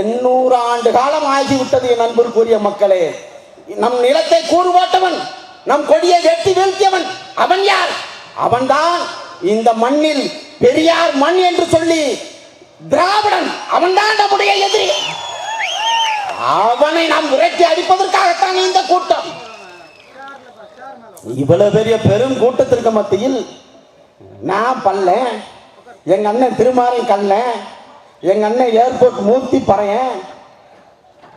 எண்ணூறு ஆண்டு காலம் ஆகிவிட்டது என் அன்பிற்குரிய மக்களே. நம் நிலத்தை கூறுபாட்டவன் நம் கொடியை வெட்டி வீழ்த்தியவன் அவன் யார்? அவன்தான் இந்த மண்ணில் பெரியார் மண் என்று சொல்லி திராவிடன் அவன்தான் நம்முடைய எதிரி. அவனை நாம் விரட்டி அடிப்பதற்காகத்தான் இந்த கூட்டம். இவ்வளவு பெரிய பெரும் கூட்டத்திற்கு மத்தியில் நான் பண்ணல எங்க அண்ணன் திருமாறன் கல்லன் எங்க அண்ணன் ஏர்போர்ட் மூர்த்தி பறையன்.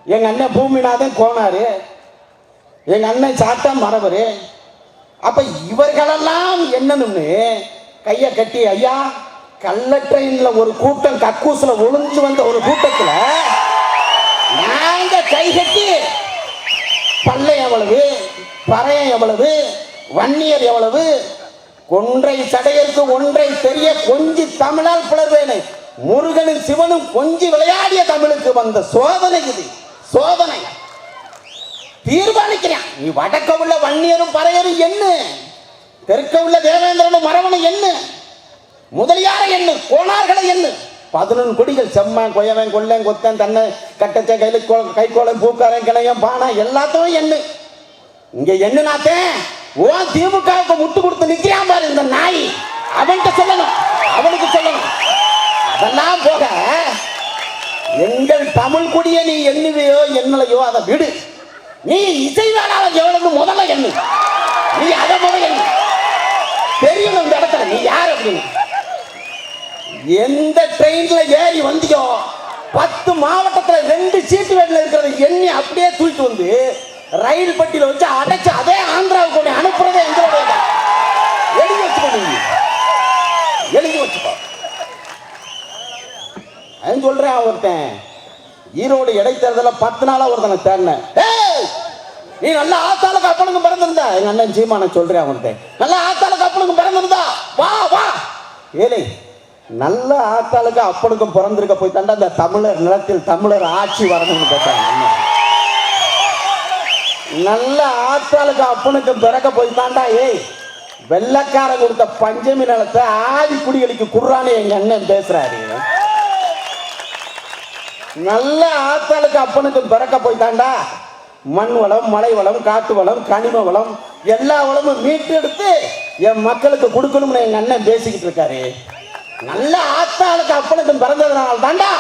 எங்க அண்ணன் பூமிநாதன் கோனாரு. எங்க அண்ணன் சாத்தா மரபரு அப்ப இவர்களெல்லாம் என்னன்னு கைய கட்டி ஐயா கள்ள ட்ரெயின்ல ஒரு கூட்டம் கக்கூசுல ஒளிஞ்சு வந்த ஒரு கூட்டத்துல நாங்க கை கட்டி பல்லை எவ்வளவு பறையம் எவ்வளவு வன்னியர் எவ்வளவு ஒன்றை சடையருக்கு ஒன்றை தெரிய கொஞ்சி தமிழால் புலர்வேனை முருகனும் சிவனும் கொஞ்சி விளையாடிய தமிழுக்கு வந்த சோதனை இது. சோதனை. தீர்மானிக்கிறேன். நீ வடக்க உள்ள வன்னியரும் பறையரும் என்ன? தெற்க உள்ள தேவேந்திரனும் மரவனும் என்ன? முதலியார என்ன? கோணார்களை என்ன? பதினொன்று கொடிகள் செம்மன் கொயவன் கொள்ளன் கொத்தன் தன்னை கட்டச்ச கையில் கைக்கோளம் பூக்காரன் கிளையம் பானா எல்லாத்தையும் என்ன? இங்க என்ன நாத்தேன் ஓ திமுகவுக்கு முட்டு கொடுத்து நிக்கிறான் பாரு இந்த நாய். அவன்கிட்ட சொல்லணும். அதெல்லாம் போக. எங்கள் தமிழ் குடியை நீ எண்ணுவையோ எண்ணலையோ அதை விடு. நீ இசை இசைவானால எவ்வளவு முதல்ல எண்ணு. நீ அதை முதல்ல எண்ணு. தெரியணும் இந்த இடத்துல. நீ யார் அப்படின்னு? எந்த ட்ரெயின்ல ஏறி வந்தியோ பத்து மாவட்டத்துல ரெண்டு சீட்டு வேட்டில் இருக்கிறத எண்ணி அப்படியே தூக்கிட்டு வந்து ரயில் பட்டியில வச்சு அடைச்சு அதே ஆந்திராவுக்கு அனுப்புறதே எங்களோட வேலை. எழுதி நீங்க நீ எழுதி வச்சுக்கோ அது சொல்றேன் ஒருத்தன் ஈரோடு இடைத்தேர்தலில் பத்து நாளா ஒருத்தனை தேடினேன். ஏய் நீ நல்ல ஆத்தாளுக்கு அப்பனுக்கு பிறந்திருந்தா. எங்க அண்ணன் சீமான சொல்றேன் அவன்கிட்ட நல்ல ஆத்தாளுக்கு அப்பனுக்கும் பிறந்திருந்தா. வா வா. ஏலே நல்ல ஆத்தாளுக்கு அப்பனுக்கும் பிறந்திருக்க போய் தாண்டா இந்த தமிழர் நிலத்தில் தமிழர் ஆட்சி வரணும்னு கேட்டாங்க அண்ணன் நல்ல ஆத்தாளுக்கு அப்பனுக்கு பிறக்க போய் தாண்டா ஏய் வெள்ளக்காரன் கொடுத்த பஞ்சமி நிலத்தை ஆதி குடிகளுக்கு குர்றான்னு எங்க அண்ணன் பேசுறாரு. நல்ல ஆத்தாளுக்கு அப்பனுக்கு பிறக்க போய்த்தாண்டா மண் வளம் மலை வளம் காட்டு வளம் கனிம வளம் எல்லா வளமும் மீட்டெடுத்து என் மக்களுக்கு கொடுக்கணும்னு எங்கள் அண்ணன் பேசிக்கிட்டு இருக்காரு. நல்ல ஆத்தாளுக்கு அப்பனுக்கு பிறந்ததுனால தாண்டா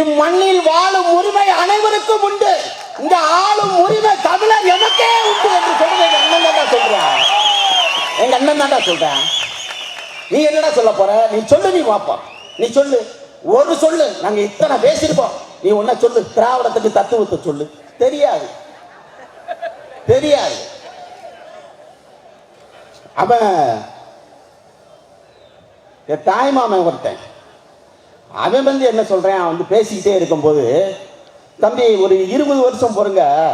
இம்மண்ணில் வாழும் உரிமை அனைவருக்கும் உண்டு. இந்த ஆளும் உரிமை தமிழர் எனக்கே உண்டு என்று சொல்றது எங்க அண்ணன் தாண்டா சொல்றேன். எங்க அண்ணன் தாண்டா சொல்றேன். நீ என்னடா சொல்ல போற? நீ சொல்லு நீ பார்ப்போம் நீ சொல்லு. ஒரு சொல்லு. நாங்க இத்தனை பேசியிருப்போம். நீ ஒன்ன சொல்லு. திராவிடத்துக்கு தத்துவத்தை சொல்லு. தெரியாது. தெரியாது. அவன் என் தாய் மாமன் ஒருத்தன். அவன் வந்து என்ன சொல்றேன்? அவன் வந்து பேசிக்கிட்டே இருக்கும்போது தம்பி ஒரு இருபது வருஷம் பொறுங்க.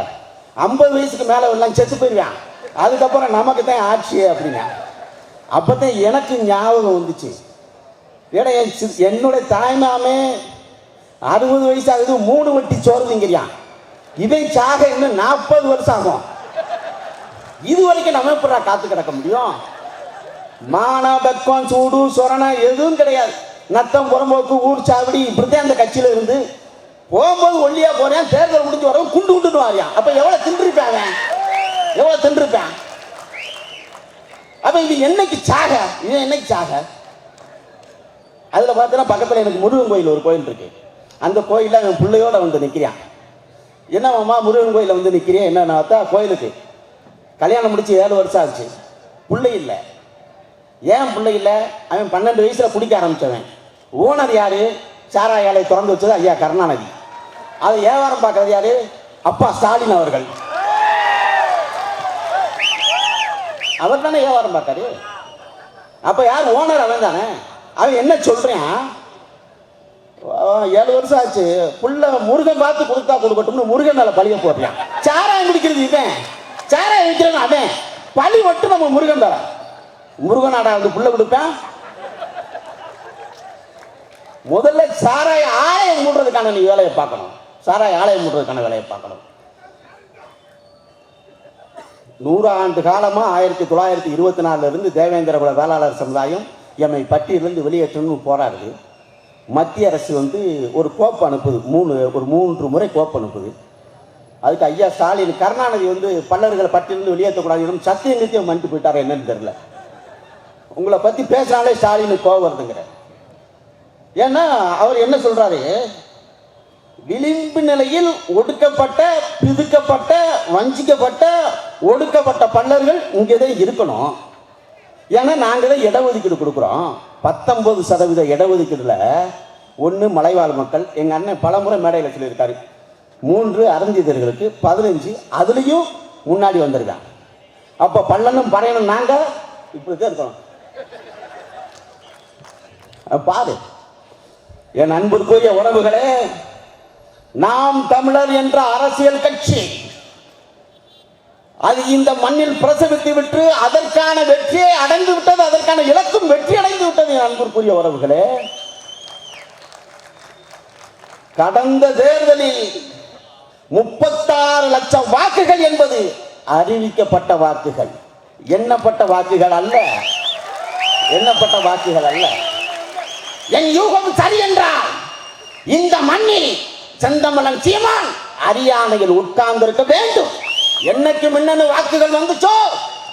ஐம்பது வயசுக்கு மேலே எல்லாம் செத்து போயிருவான். அதுக்கப்புறம் நமக்கு தான் ஆட்சி அப்படின்னா. அப்பதான் எனக்கு ஞாபகம் வந்துச்சு. ஏடா என் சி- என்னுடைய தாய்மாமே அறுபது வயசு ஆகுது மூணு வட்டி சோறு இதை சாக இன்னும் நாற்பது வருஷம் ஆகும். இது வரைக்கும் நம்ம எப்படா காத்து கிடக்க முடியும்? மானா பக்கம் சூடு சொரணை எதுவும் கிடையாது. நத்தம் புறம்போக்கு ஊர் சாவடி இப்படித்தான் அந்த கட்சியில இருந்து. போகும்போது ஒல்லியா போறேன் தேர்தல் முடிஞ்சு வரவும் குண்டு குண்டுன்னு வாரியான் அப்ப எவ்வளவு தின்றுருப்பான் அவன்? எவ்வளவு தின்றுப்பேன் அப்ப இது என்னைக்கு சாக? இது என்னைக்கு சாக? அதில் பார்த்தீங்கன்னா பக்கத்தில் எனக்கு முருகன் கோயில் ஒரு கோயில் இருக்கு. அந்த கோயிலில் அவன் பிள்ளையோட வந்து நிக்கிறான் என்னம்மா முருகன் கோயிலில் வந்து நிற்கிறேன் என்னன்னா பார்த்தா கோயிலுக்கு. கல்யாணம் முடிச்சு ஏழு வருஷம் ஆச்சு. பிள்ளை இல்லை. ஏன் பிள்ளை இல்லை? அவன் பன்னெண்டு வயசில் குடிக்க ஆரம்பித்தவன் ஓனர் யார்? சாராய ஆலை திறந்து வச்சது ஐயா கருணாநிதி. அதை வியாபாரம் பார்க்கறது யார்? அப்பா ஸ்டாலின் அவர்கள். அவர் தானே வியாபாரம் பார்க்காரு அப்போ யார்? ஓனர் அவன் தானே. அவன் என்ன சொல்றான்? ஏழு வருஷம் ஆச்சு. புள்ள முருகன் பார்த்து கொடுத்தா கொடுக்கட்டும்னு முருகன் மேல பழிய போடுறான். சாராயம் குடிக்கிறது இவன். சாராயம் விற்கிறவன் அவன். பழி மட்டும் நம்ம முருகன் தர முருகனாடா வந்து புள்ள கொடுப்பேன். முதல்ல சாராய ஆலயம் மூடுறதுக்கான நீ வேலையை பார்க்கணும். சாராய ஆலயம் மூடுறதுக்கான வேலையை பார்க்கணும். நூறு ஆண்டு ஆயிரத்தி தொள்ளாயிரத்தி இருபத்தி நாலுல இருந்து தேவேந்திர குல வேளாளர் சமுதாயம் எம்மை பட்டியலிருந்து வெளியேற்றணும்னு போராடுது மத்திய அரசு வந்து ஒரு கோப்பு அனுப்புது. மூணு ஒரு மூன்று முறை கோப்பு அனுப்புது. அதுக்கு ஐயா ஸ்டாலின் கருணாநிதி வந்து பல்லர்களை பட்டியலிருந்து வெளியேற்றக்கூடாது சத்தியம் நித்தியம் பண்ணிட்டு போயிட்டாரு என்னன்னு தெரியல. உங்களை பற்றி பேசினாலே ஸ்டாலினுக்கு கோவம் வருதுங்கிற. ஏன்னா அவர் என்ன சொல்கிறாரு விளிம்பு நிலையில் ஒடுக்கப்பட்ட பிதுக்கப்பட்ட வஞ்சிக்கப்பட்ட ஒடுக்கப்பட்ட பல்லர்கள் இங்கே தான் இருக்கணும். ஏன்னா நாங்கள் தான் இடஒதுக்கீடு கொடுக்குறோம். பத்தொன்பது சதவீத இடஒதுக்கீடுல ஒன்று மலைவாழ் மக்கள் எங்கள் அண்ணன் பலமுறை மேடையில் சொல்லியிருக்காரு. மூன்று அருந்திதர்களுக்கு பதினஞ்சு அதுலேயும் முன்னாடி வந்திருக்கான். அப்போ பல்லனும் பறையனும் நாங்கள் இப்படி தான் இருக்கணும் பாரு. என் அன்பிற்குரிய உறவுகளே நாம் தமிழர் என்ற அரசியல் கட்சி அது இந்த மண்ணில் பிரசவித்து விட்டு அதற்கான வெற்றியை அடைந்து விட்டது அதற்கான இலக்கும் வெற்றி அடைந்து விட்டது என் அன்புக்குரிய உறவுகளே. கடந்த தேர்தலில் முப்பத்தாறு லட்சம் வாக்குகள் என்பது அறிவிக்கப்பட்ட வாக்குகள். எண்ணப்பட்ட வாக்குகள் அல்ல. எண்ணப்பட்ட வாக்குகள் அல்ல. என் யூகம் சரி என்றால் இந்த மண்ணில் செந்தமலன் சீமான் அரியானையில் உட்கார்ந்திருக்க வேண்டும். என்னைக்கு மின்னணு வாக்குகள் வந்துச்சோ?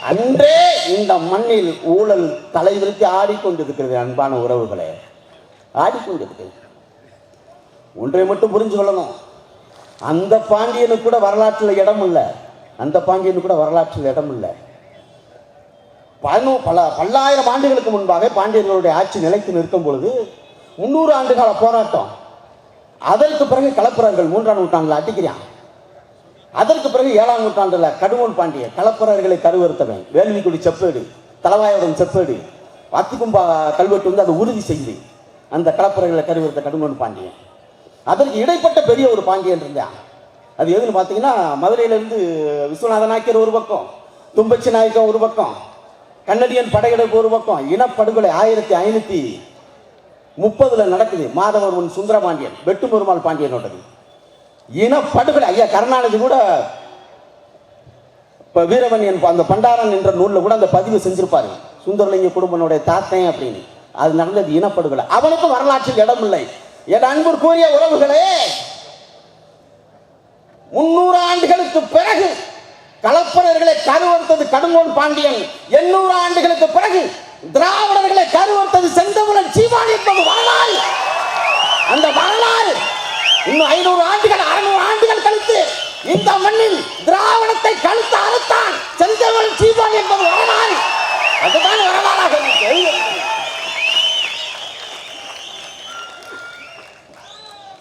அன்றே இந்த மண்ணில் ஊழல் தலைவிரித்து ஆடிக்கொண்டிருக்கிறது அன்பான உறவுகளே. ஆடிக்கொண்டிருக்கிறது. ஒன்றை மட்டும் புரிஞ்சு கொள்ளணும். அந்த பாண்டியனுக்கு கூட வரலாற்றில் இடம் இல்லை. அந்த பாண்டியனுக்கு கூட வரலாற்றில் இடம் இல்லை. பதினோ பல பல்லாயிரம் ஆண்டுகளுக்கு முன்பாக பாண்டியர்களுடைய ஆட்சி நிலைத்து நிற்கும் பொழுது முன்னூறு ஆண்டுகால போராட்டம். அதற்கு பிறகு கலப்புறார்கள் மூன்றாம் நூற்றாண்டில் அட்டிக்கிறான் அதற்கு பிறகு ஏழாம் நூற்றாண்டுல கடுமூன் பாண்டிய கலப்புறர்களை கருவறுத்தவன் வேலுமிக்குடி செப்பேடு தலவாயுடன் செப்பேடு அத்திக்கும்பா கல்வெட்டு வந்து அதை உறுதி செய்து அந்த கலப்புறர்களை கருவறுத்த கடுமூன் பாண்டியன். அதற்கு இடைப்பட்ட பெரிய ஒரு பாண்டியன் இருந்தான். அது எதுன்னு பார்த்தீங்கன்னா மதுரையிலேருந்து விஸ்வநாத நாயக்கர் ஒரு பக்கம் தும்பச்சி நாயக்கம் ஒரு பக்கம் கன்னடியன் படையெடுப்பு ஒரு பக்கம் இனப்படுகொலை ஆயிரத்தி ஐநூற்றி முப்பதில் நடக்குது. மாதவர்மன் சுந்தரபாண்டியன் வெட்டுமொருமாள் பாண்டியனோடது. இனப்படுகொலை. ஐயா கருணாநிதி கூட இப்போ வீரவன்யன் அந்த பண்டாரன் என்ற நூலில் கூட அந்த பதிவு செஞ்சிருப்பாரு. சுந்தரலிங்க குடும்பனுடைய தாத்தன் அப்படின்னு. அது நடந்தது இனப்படுகொலை. அவனுக்கும் வரலாற்றில் இடம் இல்லை என் கூறிய உறவுகளே முன்னூறு ஆண்டுகளுக்கு பிறகு கலப்பரர்களை கருவறுத்தது கடுங்கோன் பாண்டியன். எண்ணூறு ஆண்டுகளுக்கு பிறகு திராவிடர்களை கருவறுத்தது செந்தமிழன் சீமான் என்பது வரலாறு. அந்த வரலாறு இன்னும் ஐநூறு ஆண்டுகள் அறுநூறு ஆண்டுகள் கழித்து இந்த மண்ணில் திராவிடத்தை கழுத்து அறுத்தான் செஞ்சவன் சீமான் என்பது வரலாறு. அதுதான் வரலாறாக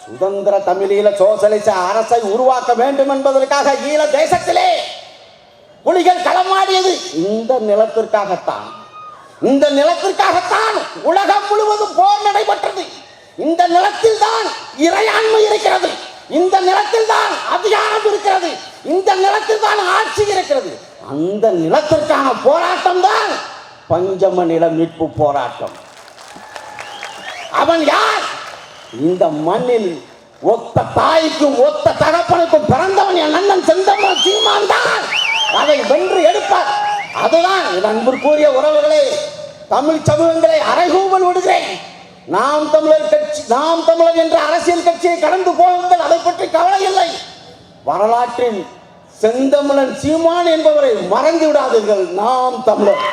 சுதந்திர தமிழீழ சோசலிச அரசை உருவாக்க வேண்டும் என்பதற்காக ஈழ தேசத்திலே புலிகள் களமாடியது இந்த நிலத்திற்காகத்தான். இந்த நிலத்திற்காகத்தான் உலகம் முழுவதும் போர் நடைபெற்றது. இந்த நிலத்தில் தான் இறையாண்மை இருக்கிறது. இந்த நிலத்தில் தான் அதிகாரம் இருக்கிறது. இந்த நிலத்தில் தான் ஆட்சி இருக்கிறது. அந்த நிலத்திற்கான போராட்டம் தான் பஞ்சம நில மீட்பு போராட்டம். அவன் யார்? இந்த மண்ணில் ஒத்த தாய்க்கும் ஒத்த தகப்பனுக்கும் பிறந்தவன் என் அண்ணன் செந்தமன் சீமான் தான். அதை வென்று எடுப்பார். அதுதான் என் அன்பிற்குரிய உறவுகளே தமிழ் சமூகங்களை அரைகூவல் விடுகிறேன். நாம் தமிழர் கட்சி நாம் தமிழர் என்ற அரசியல் கட்சியை கடந்து போகுங்கள் அதை பற்றி கவலை இல்லை. வரலாற்றில் செந்தமிழன் சீமான் என்பவரை மறந்து விடாதீர்கள். நாம் தமிழர்.